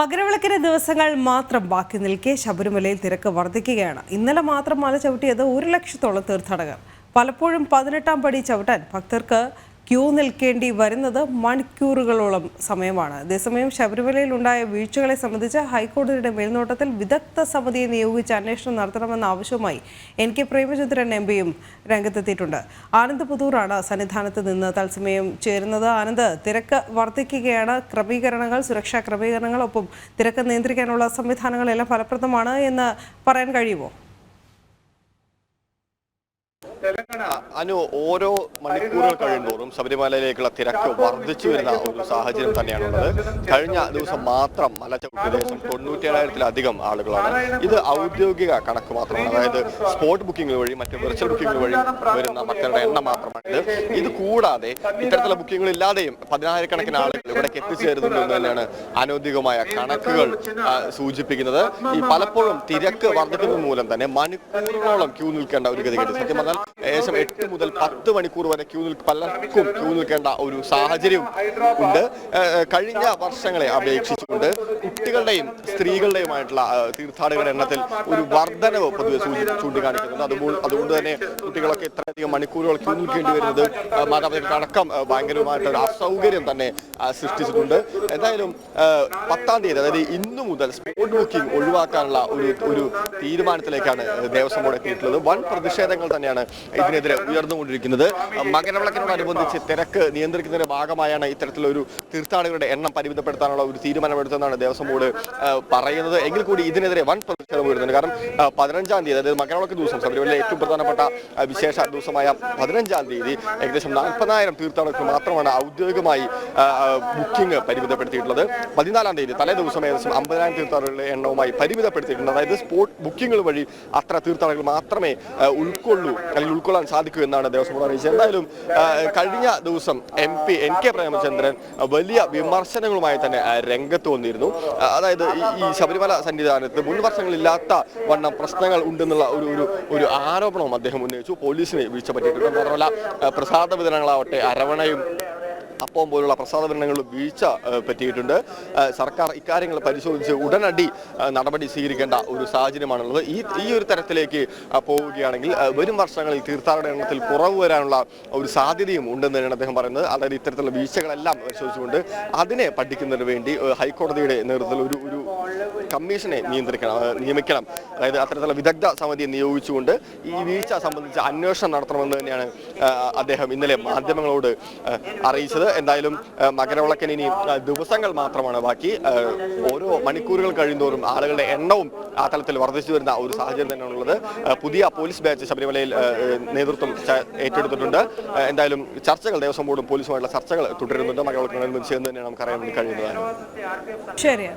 മകരവിളക്കിന് ദിവസങ്ങൾ മാത്രം ബാക്കി നിൽക്കെ ശബരിമലയിൽ തിരക്ക് വർദ്ധിക്കുകയാണ്. ഇന്നലെ മാത്രം മല ചവിട്ടിയത് ഒരു ലക്ഷത്തോളം തീർത്ഥാടകർ. പലപ്പോഴും പതിനെട്ടാം പടി ചവിട്ടാൻ ഭക്തർക്ക് ക്യൂ നിൽക്കേണ്ടി വരുന്നത് മണിക്കൂറുകളോളം സമയമാണ്. അതേസമയം ശബരിമലയിൽ ഉണ്ടായ വീഴ്ചകളെ സംബന്ധിച്ച് ഹൈക്കോടതിയുടെ മേൽനോട്ടത്തിൽ വിദഗ്ധ സമിതിയെ നിയോഗിച്ച് അന്വേഷണം നടത്തണമെന്ന ആവശ്യവുമായി എൻ കെ പ്രേമചന്ദ്രൻ എം പിയും രംഗത്തെത്തിയിട്ടുണ്ട്. ആനന്ദ് പുതൂറാണ് സന്നിധാനത്ത് നിന്ന് തത്സമയം ചേരുന്നത്. ആനന്ദ് തിരക്ക് വർദ്ധിക്കുകയാണ്. ക്രമീകരണങ്ങൾ സുരക്ഷാ ക്രമീകരണങ്ങൾ ഒപ്പം തിരക്ക് നിയന്ത്രിക്കാനുള്ള സംവിധാനങ്ങളെല്ലാം ഫലപ്രദമാണ് എന്ന് പറയാൻ കഴിയുമോ? അനു ഓരോ മണിക്കൂറുകൾ കഴിയുന്തോറും ശബരിമലയിലേക്കുള്ള തിരക്ക് വർദ്ധിച്ചു വരുന്ന ഒരു സാഹചര്യം തന്നെയാണുള്ളത്? കഴിഞ്ഞ ദിവസം മാത്രം മല ചവിട്ടിയ ദിവസം തൊണ്ണൂറ്റേഴായിരത്തിലധികം ആളുകളാണ്. ഇത് ഔദ്യോഗിക കണക്ക് മാത്രമാണ്. അതായത് സ്പോട്ട് ബുക്കിംഗ് വഴി മറ്റ് വെർച്വൽ ബുക്കിംഗ് വഴി വരുന്ന ഭക്തരുടെ എണ്ണം മാത്രമാണ് ഇത് കൂടാതെ ഇത്തരത്തിലുള്ള ബുക്കിംഗുകൾ ഇല്ലാതെയും പതിനായിരക്കണക്കിന് ആളുകൾ ഇവിടേക്ക് എത്തിച്ചേരുന്നുണ്ട് എന്ന് തന്നെയാണ് അനൗദ്യോഗികമായ കണക്കുകൾ സൂചിപ്പിക്കുന്നത്. ഈ പലപ്പോഴും തിരക്ക് വർദ്ധിക്കുന്നത് മൂലം തന്നെ മണിക്കൂറുകളോളം ക്യൂ നിൽക്കേണ്ട ഒരു ഗതികേട് സത്യം പറഞ്ഞാൽ ഏകദേശം എട്ട് മുതൽ പത്ത് മണിക്കൂർ വരെ ക്യൂ നിൽക്കും പലർക്കും ക്യൂ നിൽക്കേണ്ട ഒരു സാഹചര്യം ഉണ്ട്. കഴിഞ്ഞ വർഷങ്ങളെ അപേക്ഷിച്ചുകൊണ്ട് കുട്ടികളുടെയും സ്ത്രീകളുടെയുമായിട്ടുള്ള തീർത്ഥാടകരുടെ എണ്ണത്തിൽ ഒരു വർധനവ് പൊതുവെ ചൂണ്ടിക്കാണിക്കുന്നുണ്ട്. അതുപോലെ അതുകൊണ്ട് തന്നെ കുട്ടികളൊക്കെ ഇത്രയധികം മണിക്കൂറുകൾ ക്യൂ നിൽക്കേണ്ടി വരുന്നത് മാതാപിതാക്കൾക്ക് മാതാപിതാക്കൾക്കടക്കം ഭയങ്കരമായിട്ടൊരു അസൗകര്യം തന്നെ സൃഷ്ടിച്ചിട്ടുണ്ട്. എന്തായാലും പത്താം തീയതി അതായത് ഇന്നു മുതൽ സ്പോട്ട് ബുക്കിംഗ് ഒഴിവാക്കാനുള്ള ഒരു ഒരു തീരുമാനത്തിലേക്കാണ് ദേവസ്വം ബോർഡ് എത്തിയിട്ടുള്ളത്. വൻ പ്രതിഷേധങ്ങൾ തന്നെയാണ് ഇതിനെതിരെ ഉയർന്നുകൊണ്ടിരിക്കുന്നത്. മകരവിളക്കിനോടനുബന്ധിച്ച് തിരക്ക് നിയന്ത്രിക്കുന്നതിന്റെ ഭാഗമായാണ് ഇത്തരത്തിലൊരു തീർത്ഥാടകരുടെ എണ്ണം പരിമിതപ്പെടുത്താനുള്ള ഒരു തീരുമാനമെടുത്തതെന്നാണ് ദേവസ്വം ബോർഡ് പറയുന്നത്. എങ്കിൽ കൂടി ഇതിനെതിരെ വൻ പ്രതിഷേധം ഉയരുന്നുണ്ട് കാരണം പതിനഞ്ചാം തീയതി അതായത് മകരവിളക്ക് ദിവസം ശബരിമലയിലെ ഏറ്റവും പ്രധാനപ്പെട്ട വിശേഷ ദിവസമായ പതിനഞ്ചാം തീയതി ഏകദേശം നാൽപ്പതിനായിരം തീർത്ഥാടകർക്ക് മാത്രമാണ് ഔദ്യോഗികമായി ബുക്കിംഗ് പരിമിതപ്പെടുത്തിയിട്ടുള്ളത്. പതിനാലാം തീയതി തലേ ദിവസം ഏകദേശം അമ്പതിനായിരം തീർത്ഥാടകരുടെ എണ്ണവുമായി പരിമിതപ്പെടുത്തിയിട്ടുണ്ട്. അതായത് സ്പോട്ട് ബുക്കിംഗുകൾ വഴി അത്ര തീർത്ഥാടകർ മാത്രമേ ഉൾക്കൊള്ളൂ അല്ലെങ്കിൽ ഉൾക്കൊള്ളാൻ സാധിക്കൂ എന്നാണ് ദേവസ്വം ബോർഡ് അറിയിച്ചത്. എന്തായാലും കഴിഞ്ഞ ദിവസം M P N K Premachandran വലിയ വിമർശനങ്ങളുമായി തന്നെ രംഗത്ത് വന്നിരുന്നു. അതായത് ഈ ശബരിമല സന്നിധാനത്ത് മുൻ വർഷങ്ങളില്ലാത്ത വണ്ണം പ്രശ്നങ്ങൾ ഉണ്ടെന്നുള്ള ഒരു ഒരു ഒരു ആരോപണവും അദ്ദേഹം ഉന്നയിച്ചു. പോലീസിനെ വീഴ്ച പറ്റിയിട്ടുണ്ട് മാത്രമല്ല പ്രസാദ വിതരണങ്ങളാവട്ടെ അരവണയും അപ്പം പോലുള്ള പ്രസാദ വിതരണങ്ങളിൽ വീഴ്ച പറ്റിയിട്ടുണ്ട്. സർക്കാർ ഇക്കാര്യങ്ങൾ പരിശോധിച്ച് ഉടനടി നടപടി സ്വീകരിക്കേണ്ട ഒരു സാഹചര്യമാണുള്ളത്. ഈ ഈ ഒരു തരത്തിലേക്ക് പോവുകയാണെങ്കിൽ വരും വർഷങ്ങളിൽ തീർത്ഥാടന എണ്ണത്തിൽ കുറവ് വരാനുള്ള ഒരു സാധ്യതയും ഉണ്ടെന്ന് തന്നെയാണ് അദ്ദേഹം പറയുന്നത്. അതായത് ഇത്തരത്തിലുള്ള വീഴ്ചകളെല്ലാം പരിശോധിച്ചുകൊണ്ട് അതിനെ പഠിക്കുന്നതിന് വേണ്ടി ഹൈക്കോടതിയുടെ നേതൃത്വത്തിൽ ഒരു ഒരു കമ്മീഷനെ നിയന്ത്രിക്കണം നിയമിക്കണം. അതായത് അത്തരത്തിലുള്ള വിദഗ്ധ സമിതിയെ നിയോഗിച്ചുകൊണ്ട് ഈ വീഴ്ച സംബന്ധിച്ച് അന്വേഷണം നടത്തണമെന്ന് തന്നെയാണ് അദ്ദേഹം ഇന്നലെ മാധ്യമങ്ങളോട് അറിയിച്ചത്. എന്തായാലും മകരവിളക്കിന് ഇനി ദിവസങ്ങൾ മാത്രമാണ് ബാക്കി. ഓരോ മണിക്കൂറുകൾ കഴിയുന്തോറും ആളുകളുടെ എണ്ണവും ആ തലത്തിൽ വർദ്ധിച്ചു വരുന്ന ഒരു സാഹചര്യം തന്നെയാണുള്ളത് പുതിയ പോലീസ് ബാച്ച് ശബരിമലയിൽ നേതൃത്വം ഏറ്റെടുത്തിട്ടുണ്ട്. എന്തായാലും ചർച്ചകൾ ദേവസ്വം ബോർഡും പോലീസുമായിട്ടുള്ള ചർച്ചകൾ തുടരുന്നുണ്ട്. മകരവിളക്കിനോടനുബന്ധിച്ച് എന്ന് തന്നെയാണ് നമുക്ക് അറിയാൻ വേണ്ടി കഴിയുന്നത് ശരി